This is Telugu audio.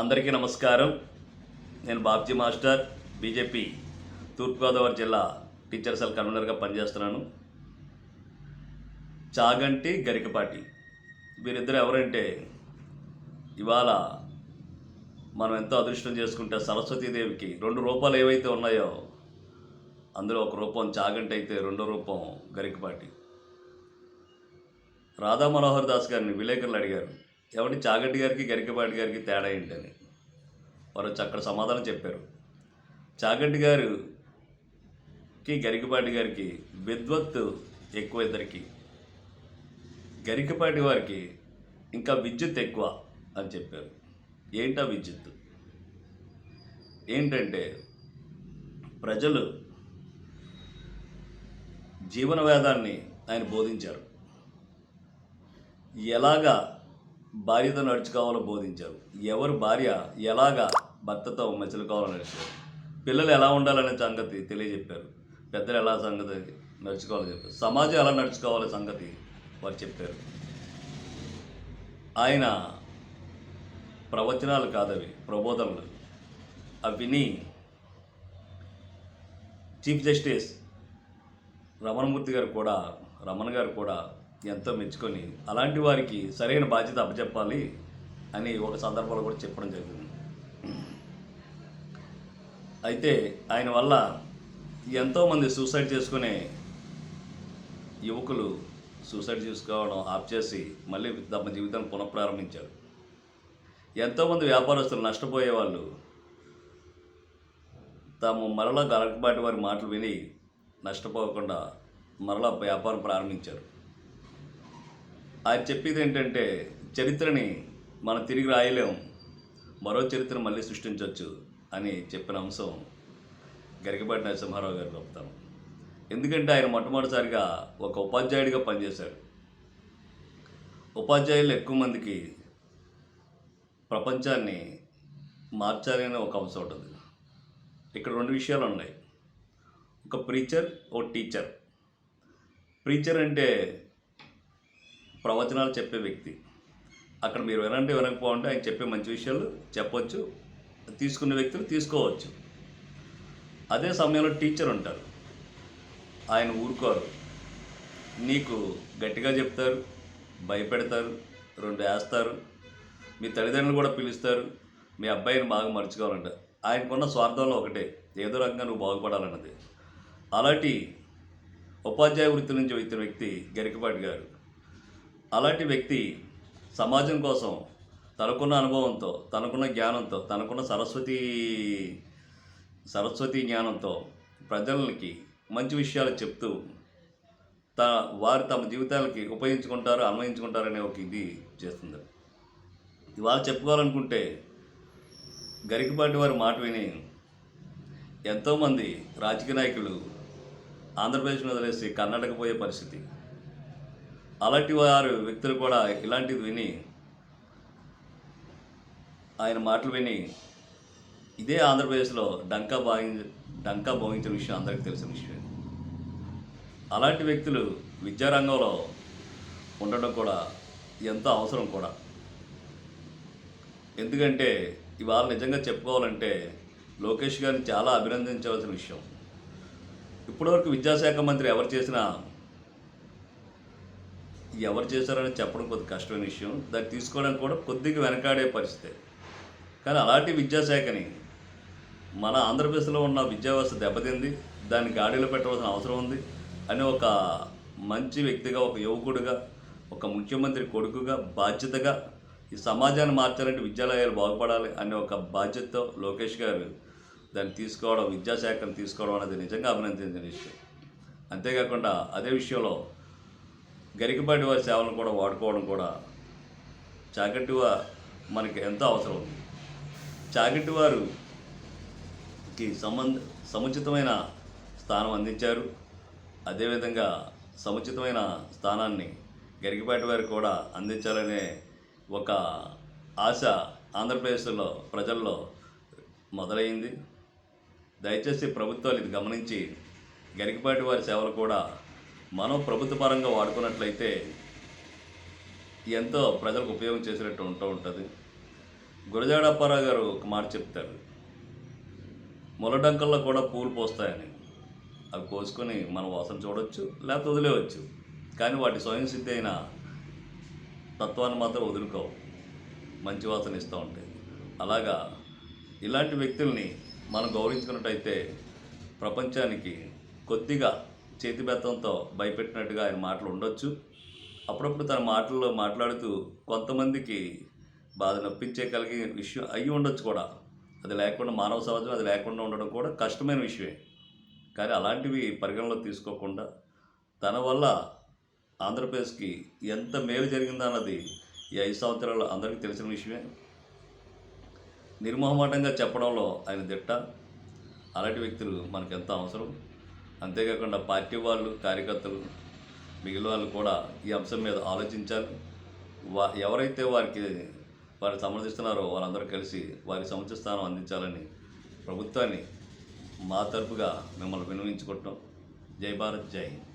అందరికీ నమస్కారం. నేను బాబ్జీ మాస్టర్ బీజేపీ తూర్పుగోదావరి జిల్లా టీచర్ సెల్ కన్వీనర్గా పనిచేస్తున్నాను. చాగంటి గరికపాటి. వీరిద్దరు ఎవరంటే ఇవాళ మనం ఎంతో అదృష్టం చేసుకుంటే సరస్వతీదేవికి రెండు రూపాలు ఏవైతే ఉన్నాయో అందులో ఒక రూపం చాగంటి అయితే రెండో రూపం గరికపాటి. రాధా మనోహర్ దాస్ గారిని విలేకరులు అడిగారు. ఏమంటే చాగంటి గారికి గరికపాటి గారికి తేడా ఏంటని? వారు వచ్చి అక్కడ సమాధానం చెప్పారు. చాగంటి గారుకి గరికపాటి గారికి విద్వత్తు ఎక్కువ ఇద్దరికి గరికపాటి వారికి ఇంకా విద్యుత్ ఎక్కువ అని చెప్పారు. ఏంటా విద్యుత్ ఏంటంటే ప్రజలు జీవన వేదాన్ని ఆయన బోధించారు. ఎలాగా భార్యతో నడుచుకోవాలో బోధించారు. ఎవరు భార్య ఎలాగా భర్తతో మచ్చలుకోవాలో నడిచారు? పిల్లలు ఎలా ఉండాలనే సంగతి తెలియజెప్పారు. పెద్దలు ఎలా సంగతి నడుచుకోవాలో చెప్పారు. సమాజం ఎలా నడుచుకోవాలనే సంగతి వారు చెప్పారు. ఆయన ప్రవచనాలు కాదవి ప్రబోధనలు. అవి విని చీఫ్ జస్టిస్ రమణమూర్తి గారు కూడా రమణ గారు కూడా ఎంతో మెచ్చుకొని అలాంటి వారికి సరైన బాధ్యత అప్పచెప్పాలి అని ఒక సందర్భంలో కూడా చెప్పడం జరిగింది. అయితే ఆయన వల్ల ఎంతోమంది సూసైడ్ చేసుకునే యువకులు సూసైడ్ చేసుకోవడం ఆప్ చేసి మళ్ళీ తమ జీవితాన్ని పునఃప్రారంభించారు. ఎంతోమంది వ్యాపారస్తులు నష్టపోయే వాళ్ళు తాము మరలా గలకబాటి వారి మాటలు విని నష్టపోకుండా మరలా వ్యాపారం ప్రారంభించారు. ఆయన చెప్పేది ఏంటంటే చరిత్రని మనం తిరిగి రాయలేం మరో చరిత్ర మళ్ళీ సృష్టించవచ్చు అని చెప్పిన అంశం గరికపాటి నరసింహారావు గారు చెప్తాను ఎందుకంటే ఆయన మొట్టమొదటిసారిగా ఒక ఉపాధ్యాయుడిగా పనిచేశారు. ఉపాధ్యాయులు ఎక్కువ మందికి ప్రపంచాన్ని మార్చాలి అనే ఒక అంశం ఉంటుంది ఇక్కడ రెండు విషయాలు ఉన్నాయి. ఒక ప్రీచర్ ఓ టీచర్. ప్రీచర్ అంటే ప్రవచనాలు చెప్పే వ్యక్తి. అక్కడ మీరు వినంటే వినకపోవంటే ఆయన చెప్పే మంచి విషయాలు చెప్పొచ్చు. తీసుకునే వ్యక్తులు తీసుకోవచ్చు. అదే సమయంలో టీచర్ ఉంటారు. ఆయన ఊరుకోరు. నీకు గట్టిగా చెప్తారు భయపెడతారు రెండు వేస్తారు. మీ తల్లిదండ్రులు కూడా పిలుస్తారు మీ అబ్బాయిని బాగా మర్చుకోవాలంట. ఆయనకున్న స్వార్థంలో ఒకటే ఏదో రకంగా నువ్వు బాగుపడాలన్నది. అలాంటి ఉపాధ్యాయ వృత్తి నుంచి వచ్చిన వ్యక్తి గరికపాటి గారు అలాంటి వ్యక్తి సమాజం కోసం తనకున్న అనుభవంతో తనకున్న జ్ఞానంతో తనకున్న సరస్వతి సరస్వతి జ్ఞానంతో ప్రజలకి మంచి విషయాలు చెప్తూ త వారు తమ జీవితాలకి ఉపయోగించుకుంటారు అన్వయించుకుంటారనే ఒక ఇది చేస్తుంది. ఇవాళ చెప్పుకోవాలనుకుంటే గరికపాటి వారి మాట విని ఎంతోమంది రాజకీయ నాయకులు ఆంధ్రప్రదేశ్ వదిలేసి కర్ణాటక పోయే పరిస్థితి. అలాంటి వారు వ్యక్తులు కూడా ఇలాంటిది విని ఆయన మాటలు విని ఇదే ఆంధ్రప్రదేశ్లో డంకా బాగి డంకా భోగించిన విషయం అందరికీ తెలిసిన విషయం. అలాంటి వ్యక్తులు విద్యారంగంలో ఉండడం కూడా ఎంతో అవసరం కూడా. ఎందుకంటే ఇవాళ నిజంగా చెప్పుకోవాలంటే లోకేష్ గారిని చాలా అభినందించవలసిన విషయం. ఇప్పటివరకు విద్యాశాఖ మంత్రి ఎవరు చేసినా ఎవరు చేశారని చెప్పడం కొద్ది కష్టమైన విషయం. దాన్ని తీసుకోవడానికి కూడా కొద్దిగా వెనకాడే పరిస్థితి. కానీ అలాంటి విద్యాశాఖని మన ఆంధ్రప్రదేశ్లో ఉన్న విద్యా వ్యవస్థ దెబ్బతింది. దాన్ని గాడిలో పెట్టవలసిన అవసరం ఉంది. అని ఒక మంచి వ్యక్తిగా ఒక యువకుడుగా ఒక ముఖ్యమంత్రి కొడుకుగా బాధ్యతగా ఈ సమాజాన్ని మార్చాలంటే విద్యాలయాలు బాగుపడాలి అనే ఒక బాధ్యతతో లోకేష్ గారు దాన్ని తీసుకోవడం విద్యాశాఖను తీసుకోవడం అనేది నిజంగా అభినందించిన విషయం. అంతేకాకుండా అదే విషయంలో గరికపాటి వారి సేవలను కూడా వాడుకోవడం కూడా చాకటి మనకి ఎంతో అవసరం ఉంది. చాగంటి వారుకి సంబంధ సముచితమైన స్థానం అందించారు. అదేవిధంగా సముచితమైన స్థానాన్ని గరికపాటి వారికి కూడా అందించాలనే ఒక ఆశ ఆంధ్రప్రదేశ్లో ప్రజల్లో మొదలైంది. దయచేసి ప్రభుత్వాలు ఇది గమనించి గరికపాటి వారి సేవలు కూడా మనం ప్రభుత్వ పరంగా వాడుకున్నట్లయితే ఎంతో ప్రజలకు ఉపయోగం చేసినట్టు ఉంటూ ఉంటుంది. గురజాడప్పారావు గారు ఒక మాట చెప్తారు. ములడంకల్లో కూడా పూలు పోస్తాయని. అవి కోసుకొని మనం వాసన చూడవచ్చు లేకపోతే వదిలేవచ్చు కానీ వాటి స్వయం సిద్ధి అయిన తత్వాన్ని మాత్రం వదులుకోవు. మంచి వాసన ఇస్తూ ఉంటాయి. అలాగా ఇలాంటి వ్యక్తుల్ని మనం గౌరవించుకున్నట్టయితే ప్రపంచానికి కొద్దిగా చేతిబెత్తంతో భయపెట్టినట్టుగా ఆయన మాటలు ఉండొచ్చు. అప్పుడప్పుడు తన మాటల్లో మాట్లాడుతూ కొంతమందికి బాధ నొప్పించే కలిగే విషయం అయ్యి ఉండొచ్చు కూడా. అది లేకుండా మానవ సమాజం అది లేకుండా ఉండడం కూడా కష్టమైన విషయమే. కానీ అలాంటివి పరిగణలో తీసుకోకుండా తన వల్ల ఆంధ్రప్రదేశ్కి ఎంత మేలు జరిగిందో అన్నది ఈ ఐదు సంవత్సరాలు అందరికీ తెలిసిన విషయమే. నిర్మోహమాటంగా చెప్పడంలో ఆయన దిట్ట. అలాంటి వ్యక్తులు మనకు అవసరం. అంతేకాకుండా పార్టీ వాళ్ళు కార్యకర్తలు మిగిలిన వాళ్ళు కూడా ఈ అంశం మీద ఆలోచించాలి. వా ఎవరైతే వారికి వారు సమర్థిస్తున్నారో వాళ్ళందరూ కలిసి వారి సముచిత స్థానం అందించాలని ప్రభుత్వాన్ని మా తరపుగా మిమ్మల్ని వినియోగించుకుంటాం జై భారత్ జై హింద్.